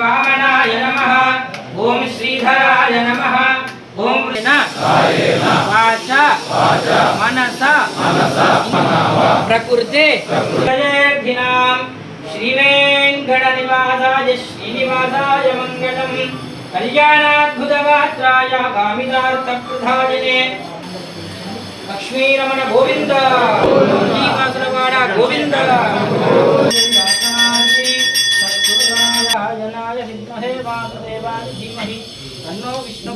వామనాయ నమ ఓం శ్రీధరాయ నమ ఓం వాచ మనస ప్రకృతే శ్రీవేంకట నివాసాయ శ్రీనివాసాయ మంగళం కళ్యాణాద్భుతగాత్రాయ కామితార్థప్రధాయనే లక్ష్మీరమణ గోవింద శ్రీకాసులవాడ గోవింద తన్నో విష్ణు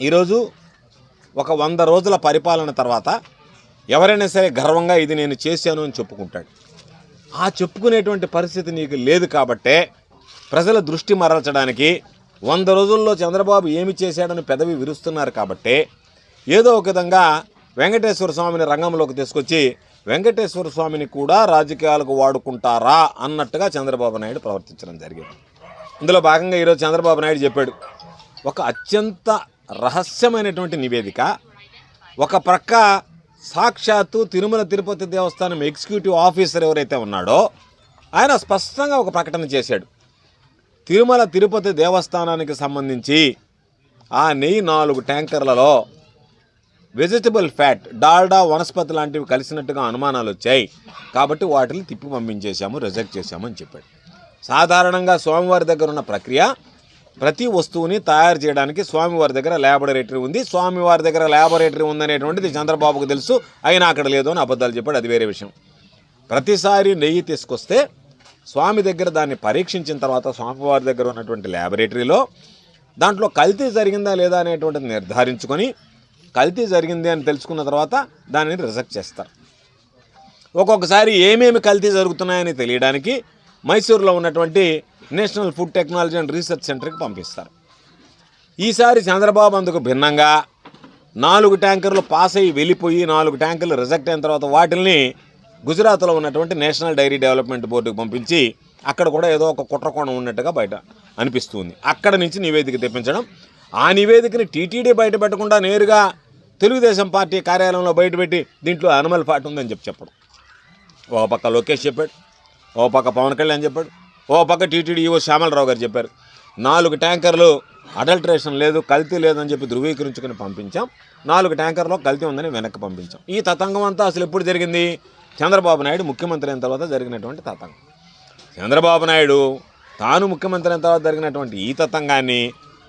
ఈరోజు ఒక వంద రోజుల పరిపాలన తర్వాత ఎవరైనా సరే గర్వంగా ఇది నేను చేశాను అని చెప్పుకుంటాడు. ఆ చెప్పుకునేటువంటి పరిస్థితి నీకు లేదు కాబట్టే ప్రజల దృష్టి మరల్చడానికి వంద రోజుల్లో చంద్రబాబు ఏమి చేశాడని పెదవి విరుస్తున్నారు కాబట్టే ఏదో ఒక విధంగా వెంకటేశ్వర స్వామిని రంగంలోకి తీసుకొచ్చి వెంకటేశ్వర స్వామిని కూడా రాజకీయాలకు వాడుకుంటారా అన్నట్టుగా చంద్రబాబు నాయుడు ప్రవర్తించడం జరిగింది. ఇందులో భాగంగా ఈరోజు చంద్రబాబు నాయుడు చెప్పాడు ఒక అత్యంత రహస్యమైనటువంటి నివేదిక ఒక ప్రక్క సాక్షాత్తు తిరుమల తిరుపతి దేవస్థానం ఎగ్జిక్యూటివ్ ఆఫీసర్ ఎవరైతే ఉన్నాడో ఆయన స్పష్టంగా ఒక ప్రకటన చేశాడు. తిరుమల తిరుపతి దేవస్థానానికి సంబంధించి ఆ నెయ్యి నాలుగు ట్యాంకర్లలో వెజిటబుల్ ఫ్యాట్ డాల్డా వనస్పతి లాంటివి కలిసినట్టుగా అనుమానాలు వచ్చాయి. కాబట్టి వాటిని తిప్పి పంపించేశాము రిజెక్ట్ చేశాము అని చెప్పాడు. సాధారణంగా స్వామివారి దగ్గర ఉన్న ప్రక్రియ ప్రతి వస్తువుని తయారు చేయడానికి స్వామివారి దగ్గర ల్యాబొరేటరీ ఉంది. స్వామివారి దగ్గర ల్యాబొరేటరీ ఉందనేటువంటిది చంద్రబాబుకు తెలుసు. అయినా అక్కడ లేదు అని అబద్ధాలు చెప్పాడు. అది వేరే విషయం. ప్రతిసారి నెయ్యి తీసుకొస్తే స్వామి దగ్గర దాన్ని పరీక్షించిన తర్వాత స్వామివారి దగ్గర ఉన్నటువంటి ల్యాబొరేటరీలో దాంట్లో కల్తీ జరిగిందా లేదా అనేటువంటిది నిర్ధారించుకొని కల్తీ జరిగింది అని తెలుసుకున్న తర్వాత దానిని రిజెక్ట్ చేస్తారు. ఒక్కొక్కసారి ఏమేమి కల్తీ జరుగుతున్నాయని తెలియడానికి మైసూరులో ఉన్నటువంటి national food technology and research సెంటర్కి పంపిస్తారు. ఈసారి చంద్రబాబు అందుకు భిన్నంగా నాలుగు ట్యాంకర్లు పాస్ అయ్యి వెళ్ళిపోయి నాలుగు ట్యాంకర్లు రిజెక్ట్ అయిన తర్వాత వాటిల్ని గుజరాత్లో ఉన్నటువంటి నేషనల్ డైరీ డెవలప్మెంట్ బోర్డుకు పంపించి అక్కడ కూడా ఏదో ఒక కుట్రకోణం ఉన్నట్టుగా బయట అనిపిస్తుంది. అక్కడ నుంచి నివేదిక తెప్పించడం ఆ నివేదికని టీటీడీ బయట పెట్టకుండా నేరుగా తెలుగుదేశం పార్టీ కార్యాలయంలో బయటపెట్టి దీంట్లో అనిమల్ పార్టీ ఉందని చెప్పి చెప్పడం. ఓ పక్క లోకేష్ చెప్పాడు ఓ పక్క పవన్ కళ్యాణ్ చెప్పాడు ఓ పక్క టీటీడీ ఈవో శ్యామలరావు గారు చెప్పారు. నాలుగు ట్యాంకర్లు అడల్ట్రేషన్ లేదు కల్తీ లేదని చెప్పి ధృవీకరించుకుని పంపించాం. నాలుగు ట్యాంకర్లో కల్తీ ఉందని వెనక్కి పంపించాం. ఈ తతంగం అంతా అసలు ఎప్పుడు జరిగింది? చంద్రబాబు నాయుడు ముఖ్యమంత్రి అయిన తర్వాత జరిగినటువంటి తతంగం. చంద్రబాబు నాయుడు తాను ముఖ్యమంత్రి అయిన తర్వాత జరిగినటువంటి ఈ తతంగాన్ని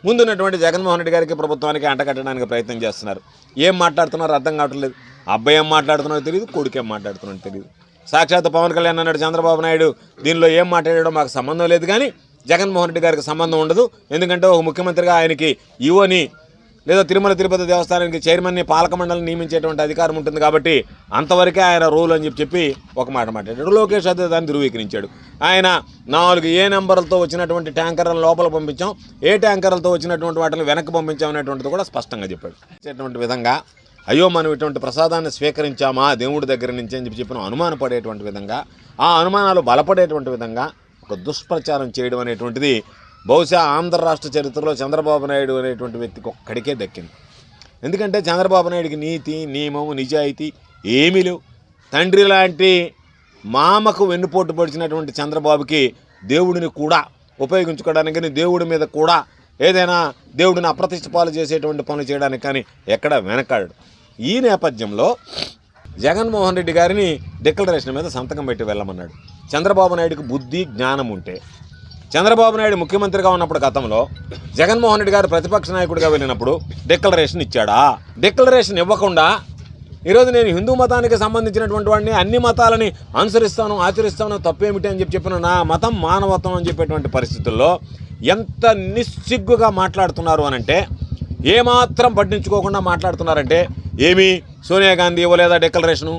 ముందున్నటువంటి జగన్మోహన్ రెడ్డి గారికి ప్రభుత్వానికి అంటకట్టడానికి ప్రయత్నం చేస్తున్నారు. ఏం మాట్లాడుతున్నారో అర్థం కావట్లేదు. అబ్బాయి ఏం మాట్లాడుతున్నాడో తెలియదు కొడుకు ఏం మాట్లాడుతున్నాడో తెలియదు. సాక్షాత్ పవన్ కళ్యాణ్ అన్నాడు చంద్రబాబు నాయుడు దీనిలో ఏం మాట్లాడాడో మాకు సంబంధం లేదు కానీ జగన్మోహన్ రెడ్డి గారికి సంబంధం ఉండదు. ఎందుకంటే ఒక ముఖ్యమంత్రిగా ఆయనకి ఈవోని లేదా తిరుమల తిరుపతి దేవస్థానానికి చైర్మన్ని పాలక మండలిని నియమించేటువంటి అధికారం ఉంటుంది కాబట్టి అంతవరకే ఆయన రూల్ అని చెప్పి చెప్పి ఒక మాట మాట్లాడాడు. లోకేష్ అదే దాన్ని ధృవీకరించాడు. ఆయన నాలుగు ఏ నెంబర్లతో వచ్చినటువంటి ట్యాంకర్లను లోపల పంపించాం ఏ ట్యాంకర్లతో వచ్చినటువంటి వాటిని వెనక్కి పంపించాం అనేటువంటిది కూడా స్పష్టంగా చెప్పాడు. ఇచ్చేటువంటి విధంగా అయ్యో మనం ఇటువంటి ప్రసాదాన్ని స్వీకరించామా దేవుడి దగ్గర నుంచి అని చెప్పి చెప్పిన అనుమానపడేటువంటి విధంగా ఆ అనుమానాలు బలపడేటువంటి విధంగా ఒక దుష్ప్రచారం చేయడం అనేటువంటిది బహుశా ఆంధ్ర రాష్ట్ర చరిత్రలో చంద్రబాబు నాయుడు అనేటువంటి వ్యక్తికి ఒక్కడికే దక్కింది. ఎందుకంటే చంద్రబాబు నాయుడికి నీతి నియమం నిజాయితీ ఏమీ లేవు. తండ్రి లాంటి మామకు వెన్నుపోటు పొడిచినటువంటి చంద్రబాబుకి దేవుడిని కూడా ఉపయోగించుకోవడానికి కానీ దేవుడి మీద కూడా ఏదైనా దేవుడిని అప్రతిష్ట పాలు చేసేటువంటి పనులు చేయడానికి కానీ ఎక్కడ వెనకాడు ఈ నేపథ్యంలో జగన్మోహన్ రెడ్డి గారిని డిక్లరేషన్ మీద సంతకం పెట్టి వెళ్ళమన్నాడు. చంద్రబాబు నాయుడికి బుద్ధి జ్ఞానం ఉంటే చంద్రబాబు నాయుడు ముఖ్యమంత్రిగా ఉన్నప్పుడు గతంలో జగన్మోహన్ రెడ్డి గారు ప్రతిపక్ష నాయకుడిగా వెళ్ళినప్పుడు డిక్లరేషన్ ఇచ్చాడా? డిక్లరేషన్ ఇవ్వకుండా ఈరోజు నేను హిందూ మతానికి సంబంధించినటువంటి వాడిని అన్ని మతాలని అనుసరిస్తాను ఆచరిస్తాను తప్పేమిటి అని చెప్పి చెప్పిన నా మతం మానవత్వం అని చెప్పేటువంటి పరిస్థితుల్లో ఎంత నిస్సిగ్గుగా మాట్లాడుతున్నారు అని అంటే ఏమాత్రం పట్టించుకోకుండా మాట్లాడుతున్నారంటే ఏమి సోనియా గాంధీ ఇవ్వలేదా డిక్లరేషను?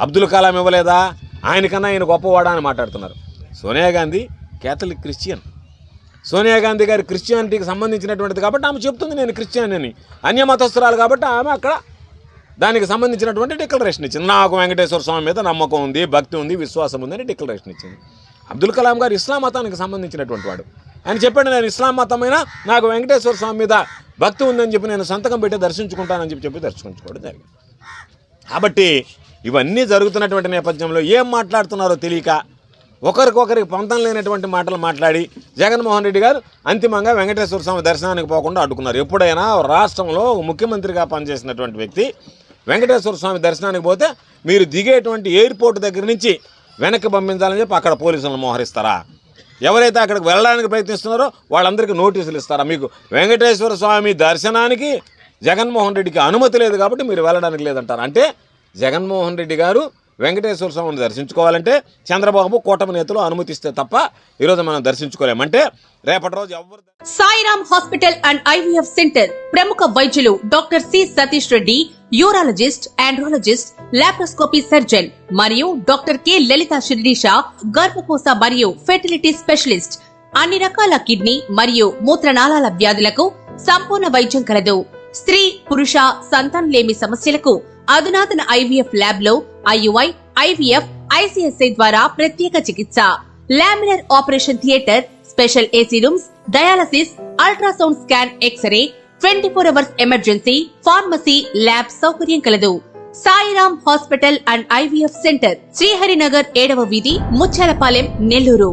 అబ్దుల్ కలాం ఇవ్వలేదా? ఆయనకన్నా ఆయన గొప్పవాడా అని మాట్లాడుతున్నారు. Sonia Gandhi Catholic Christian. Sonia Gandhi గారి క్రిస్టియానిటీకి సంబంధించినటువంటిది కాబట్టి ఆమె చెప్తుంది నేను క్రిస్టియన్ అని. అన్యమతస్తురాలు కాబట్టి ఆమె అక్కడ దానికి సంబంధించినటువంటి డిక్లరేషన్ ఇచ్చింది. నాకు వెంకటేశ్వర స్వామి మీద నమ్మకం ఉంది భక్తి ఉంది విశ్వాసం ఉంది అని డిక్లరేషన్ ఇచ్చింది. అబ్దుల్ కలాం గారు ఇస్లాం మతానికి సంబంధించినటువంటి వాడు. ఆయన చెప్పాడు నేను ఇస్లాం మతమైన నాకు వెంకటేశ్వర స్వామి మీద భక్తి ఉందని చెప్పి నేను సంతకం పెట్టి దర్శించుకుంటానని చెప్పి చెప్పి దర్శించుకోవడం జరిగింది. కాబట్టి ఇవన్నీ జరుగుతున్నటువంటి నేపథ్యంలో ఏం మాట్లాడుతున్నారో తెలియక ఒకరికొకరికి పొంతం లేనటువంటి మాటలు మాట్లాడి జగన్మోహన్ రెడ్డి గారు అంతిమంగా వెంకటేశ్వర స్వామి దర్శనానికి పోకుండా అడ్డుకున్నారు. ఎప్పుడైనా రాష్ట్రంలో ముఖ్యమంత్రిగా పనిచేసినటువంటి వ్యక్తి వెంకటేశ్వర స్వామి దర్శనానికి పోతే మీరు దిగేటువంటి ఎయిర్పోర్ట్ దగ్గర నుంచి వెనక్కి పంపించాలని చెప్పి అక్కడ పోలీసులను మోహరిస్తారా? ఎవరైతే అక్కడికి వెళ్ళడానికి ప్రయత్నిస్తున్నారో వాళ్ళందరికీ నోటీసులు ఇస్తారా? మీకు వెంకటేశ్వర స్వామి దర్శనానికి జగన్మోహన్ రెడ్డికి అనుమతి లేదు కాబట్టి మీరు వెళ్ళడానికి లేదంటారు? అంటే జగన్మోహన్ రెడ్డి గారు వెంకటేశ్వర స్వామిని దర్శించుకోవాలంటే చంద్రబాబు కూటమి నేతలు అనుమతిస్తే తప్ప ఈరోజు మనం దర్శించుకోలేమంటే రేపటి రోజు ఎవరు Sairam hospital and IVF centre ప్రముఖ వైద్యులు doctor C Satish Reddy urologist andrologist laparoscopy surgeon మరియు డాక్టర్ కె లలిత శిరీష గర్భకోశ మరియు ఫెర్టిలిటీ స్పెషలిస్ట్ అన్ని రకాల కిడ్నీ మరియు మూత్రనాళాల వ్యాధులకు సంపూర్ణ వైద్యం కలదు. స్త్రీ పురుష సంతానలేమి సమస్యలకు అధునాతన ఐవీఎఫ్ ల్యాబ్లో ఐయుఐ ఐవీఎఫ్ ఐసిఎస్ఐ ద్వారా ప్రత్యేక చికిత్స. Laminar operation theatre special AC rooms dialysis ultrasound scan X ray twenty four hours emergency pharmacy lab సౌకర్యం కలదు. Sairam hospital and IVF centre Sriharinagar ఏడవ వీధి ముచ్చాలపాలెం నెల్లూరు.